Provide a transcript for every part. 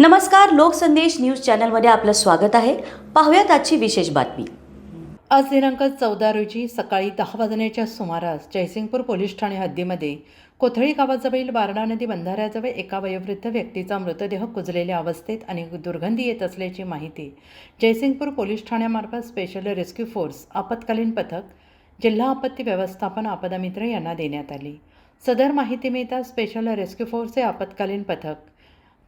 नमस्कार लोकसंदेश न्यूज चॅनलमध्ये आपलं स्वागत आहे. पाहूयात आजची विशेष बातमी. आज दिनांक चौदा रोजी सकाळी दहा वाजण्याच्या सुमारास जयसिंगपूर पोलीस ठाणे हद्दीमध्ये कोथळी गावाजवळील बारणा नदी बंधाऱ्याजवळ एका वयोवृद्ध व्यक्तीचा मृतदेह कुजलेल्या अवस्थेत आणि दुर्गंधी येत असल्याची माहिती जयसिंगपूर पोलीस ठाण्यामार्फत स्पेशल रेस्क्यू फोर्स आपत्कालीन पथक जिल्हा आपत्ती व्यवस्थापन आपदा मित्र यांना देण्यात आली. सदर माहिती मिळताच स्पेशल रेस्क्यू फोर्सचे आपत्कालीन पथक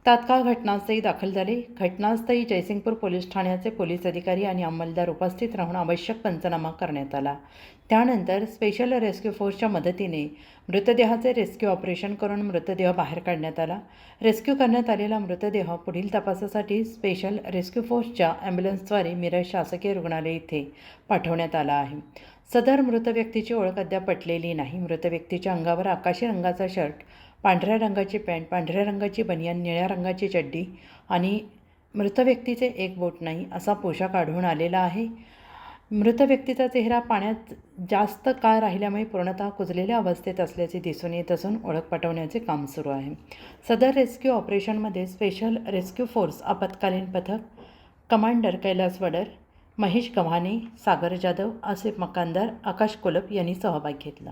तात्काळ घटनास्थळी दाखल झाले. घटनास्थळी जयसिंगपूर पोलीस ठाण्याचे पोलीस अधिकारी आणि अंमलदार उपस्थित राहून आवश्यक पंचनामा करण्यात आला. त्यानंतर स्पेशल रेस्क्यू फोर्सच्या मदतीने मृतदेहाचे रेस्क्यू ऑपरेशन करून मृतदेह बाहेर काढण्यात आला. रेस्क्यू करण्यात आलेला मृतदेह पुढील तपासासाठी स्पेशल रेस्क्यू फोर्सच्या ॲम्ब्युलन्सद्वारे मिरज शासकीय रुग्णालय इथे पाठवण्यात आला आहे. सदर मृत व्यक्तीची ओळख अद्याप पटलेली नाही. मृत व्यक्तीच्या अंगावर आकाशी रंगाचा शर्ट पांढऱ्या रंगाची पॅन्ट पांढऱ्या रंगाची बनियान निळ्या रंगाची चड्डी आणि मृत व्यक्तीचे एक बोट नाही असा पोशाख आढळून आलेला आहे. मृत व्यक्तीचा चेहरा पाण्यात जास्त काळ राहिल्यामुळे पूर्णतः कुजलेल्या अवस्थेत असल्याचे दिसून येत असून ओळख पटवण्याचे काम सुरू आहे. सदर रेस्क्यू ऑपरेशनमध्ये स्पेशल रेस्क्यू फोर्स आपत्कालीन पथक कमांडर कैलास वडर महेश गव्हाणे सागर जाधव आसिफ मकानदार आकाश कोलप यांनी सहभाग घेतला.